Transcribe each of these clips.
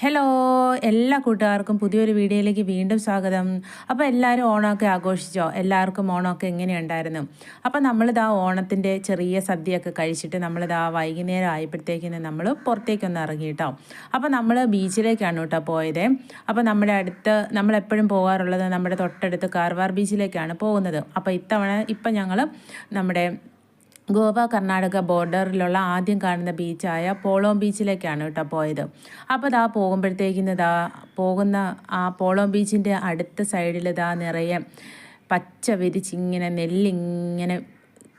Hello എല്ലാ കൂട്ടുകാർക്കും പുതിയൊരു വീഡിയോയിലേക്ക് വീണ്ടും സ്വാഗതം. അപ്പോൾ എല്ലാവരും ഓണമൊക്കെ ആഘോഷിച്ചോ? എല്ലാവർക്കും ഓണമൊക്കെ എങ്ങനെയുണ്ടായിരുന്നു? അപ്പോൾ നമ്മളിതാ ഓണത്തിന്റെ ചെറിയ സദ്യയൊക്കെ കഴിച്ചിട്ട് നമ്മളിതാ വൈകുന്നേരം ആയപ്പോഴത്തേക്കിന് നമ്മൾ പുറത്തേക്കൊന്ന് ഇറങ്ങി കേട്ടോ അപ്പോൾ നമ്മൾ ബീച്ചിലേക്കാണ് കേട്ടോ പോയത്. അപ്പോൾ നമ്മുടെ അടുത്ത് നമ്മളെപ്പോഴും പോകാറുള്ളത് നമ്മുടെ തൊട്ടടുത്ത് കാർവാർ ബീച്ചിലേക്കാണ് പോകുന്നത്. അപ്പോൾ ഇത്തവണ ഇപ്പം ഞങ്ങൾ നമ്മുടെ ഗോവ കർണാടക ബോർഡറിലുള്ള ആദ്യം കാണുന്ന ബീച്ചായ പോളോം ബീച്ചിലേക്കാണ് കേട്ടോ പോയത്. അപ്പോൾ ഇതാ പോകുമ്പോഴത്തേക്കിന് ഇതാ പോകുന്ന ആ പോളോം ബീച്ചിന്റെ അടുത്ത സൈഡിൽ ഇതാ നിറയെ പച്ച വിരിച്ചിങ്ങനെ നെല്ലിങ്ങനെ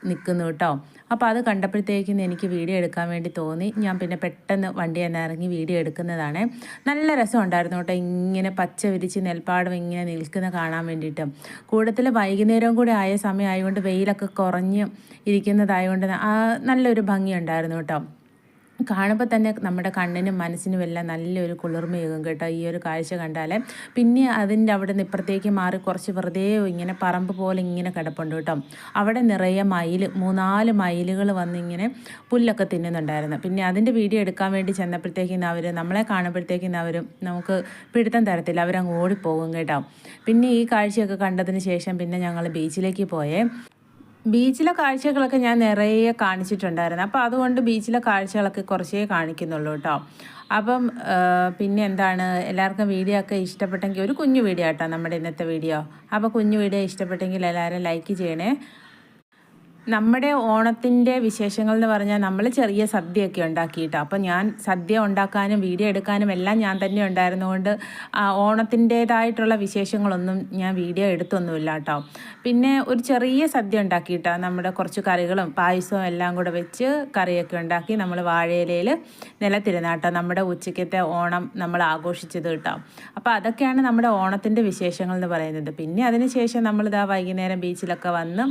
നിൽക്കുന്നു കേട്ടോ. അപ്പോൾ അത് കണ്ടപ്പോഴത്തേക്കും എനിക്ക് വീഡിയോ എടുക്കാൻ വേണ്ടി തോന്നി. ഞാൻ പിന്നെ പെട്ടെന്ന് വണ്ടി തന്നെ ഇറങ്ങി വീഡിയോ എടുക്കുന്നതാണ്. നല്ല രസം ഉണ്ടായിരുന്നു കേട്ടോ. ഇങ്ങനെ പച്ച വിരിച്ച് നെൽപ്പാടം ഇങ്ങനെ നിൽക്കുന്ന കാണാൻ വേണ്ടിയിട്ട്. കൂടുതൽ വൈകുന്നേരം കൂടി ആയ സമയമായതുകൊണ്ട് വെയിലൊക്കെ കുറഞ്ഞ് ഇരിക്കുന്നതായതുകൊണ്ട് നല്ലൊരു ഭംഗിയുണ്ടായിരുന്നു കേട്ടോ. കാണുമ്പോൾ തന്നെ നമ്മുടെ കണ്ണിനും മനസ്സിനും എല്ലാം നല്ലൊരു കുളിർമയാകും കേട്ടോ ഈ ഒരു കാഴ്ച കണ്ടാൽ പിന്നെ അതിന്റെ അവിടെ നിന്ന് ഇപ്പുറത്തേക്ക് മാറി കുറച്ച് വെറുതെ ഇങ്ങനെ പറമ്പ് പോലെ ഇങ്ങനെ കിടപ്പുണ്ട് കേട്ടോ. അവിടെ നിറയെ മയിൽ മൂന്നാൽ മയിലുകൾ വന്നിങ്ങനെ പുല്ലൊക്കെ തിന്നുന്നുണ്ടായിരുന്നു. പിന്നെ അതിന്റെ വീഡിയോ എടുക്കാൻ വേണ്ടി ചെന്നപ്പോഴത്തേക്കും അവർ നമ്മളെ കാണുമ്പോഴത്തേക്കും അവർ നമുക്ക് പിടുത്തം തരത്തില്ല അവരങ്ങ് ഓടിപ്പോകും കേട്ടോ. പിന്നെ ഈ കാഴ്ചയൊക്കെ കണ്ടതിന് ശേഷം പിന്നെ ഞങ്ങൾ ബീച്ചിലേക്ക് പോയേ. ബീച്ചിലെ കാഴ്ചകളൊക്കെ ഞാൻ നിറയെ കാണിച്ചിട്ടുണ്ടായിരുന്നു. അപ്പോൾ അതുകൊണ്ട് ബീച്ചിലെ കാഴ്ചകളൊക്കെ കുറച്ചേ കാണിക്കുന്നുള്ളൂ കേട്ടോ. അപ്പം പിന്നെ എന്താണ്? എല്ലാവർക്കും വീഡിയോ ഒക്കെ ഇഷ്ടപ്പെട്ടെങ്കിൽ ഒരു കുഞ്ഞു വീഡിയോ കേട്ടോ നമ്മുടെ ഇന്നത്തെ വീഡിയോ. അപ്പോൾ കുഞ്ഞു വീഡിയോ ഇഷ്ടപ്പെട്ടെങ്കിൽ എല്ലാവരും ലൈക്ക് ചെയ്യണേ. നമ്മുടെ ഓണത്തിന്റെ വിശേഷങ്ങൾ എന്ന് പറഞ്ഞാൽ നമ്മൾ ചെറിയ സദ്യയൊക്കെ ഉണ്ടാക്കിയിട്ട്. അപ്പോൾ ഞാൻ സദ്യ ഉണ്ടാക്കാനും വീഡിയോ എടുക്കാനും എല്ലാം ഞാൻ തന്നെ ഉണ്ടായിരുന്നുകൊണ്ട് ഓണത്തിന്റേതായിട്ടുള്ള വിശേഷങ്ങളൊന്നും ഞാൻ വീഡിയോ എടുത്തൊന്നുമില്ല കേട്ടോ. പിന്നെ ഒരു ചെറിയ സദ്യ ഉണ്ടാക്കിയിട്ടാണ് നമ്മുടെ കുറച്ച് കറികളും പായസവും എല്ലാം കൂടെ വെച്ച് കറിയൊക്കെ ഉണ്ടാക്കി നമ്മൾ വാഴയിലയിൽ നിലത്തിരുന്നാട്ടോ നമ്മുടെ ഉച്ചയ്ക്കത്തെ ഓണം നമ്മൾ ആഘോഷിച്ചത് കേട്ടോ. അപ്പോൾ അതൊക്കെയാണ് നമ്മുടെ ഓണത്തിന്റെ വിശേഷങ്ങൾ എന്ന് പറയുന്നത്. പിന്നെ അതിനുശേഷം നമ്മളിതാ വൈകുന്നേരം ബീച്ചിലൊക്കെ വന്ന്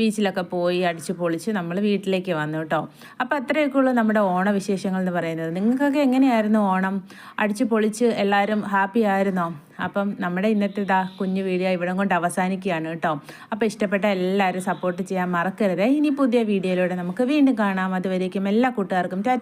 ബീച്ചിലൊക്കെ പോയി അടിച്ച് പൊളിച്ച് നമ്മൾ വീട്ടിലേക്ക് വന്നു കേട്ടോ. അപ്പോൾ അത്രയൊക്കെ ഉള്ളൂ നമ്മുടെ ഓണവിശേഷങ്ങൾ എന്ന് പറയുന്നത്. നിങ്ങൾക്കൊക്കെ എങ്ങനെയായിരുന്നു ഓണം? അടിച്ച് പൊളിച്ച് എല്ലാവരും ഹാപ്പി ആയിരുന്നോ? അപ്പം നമ്മുടെ ഇന്നത്തെ ഇതാ കുഞ്ഞു വീഡിയോ ഇവിടം കൊണ്ട് അവസാനിക്കുകയാണ് കേട്ടോ. അപ്പോൾ ഇഷ്ടപ്പെട്ട എല്ലാവരും സപ്പോർട്ട് ചെയ്യാൻ മറക്കരുത്. ഇനി പുതിയ വീഡിയോയിലൂടെ നമുക്ക് വീണ്ടും കാണാം. അതുവരേക്കും എല്ലാ കൂട്ടുകാർക്കും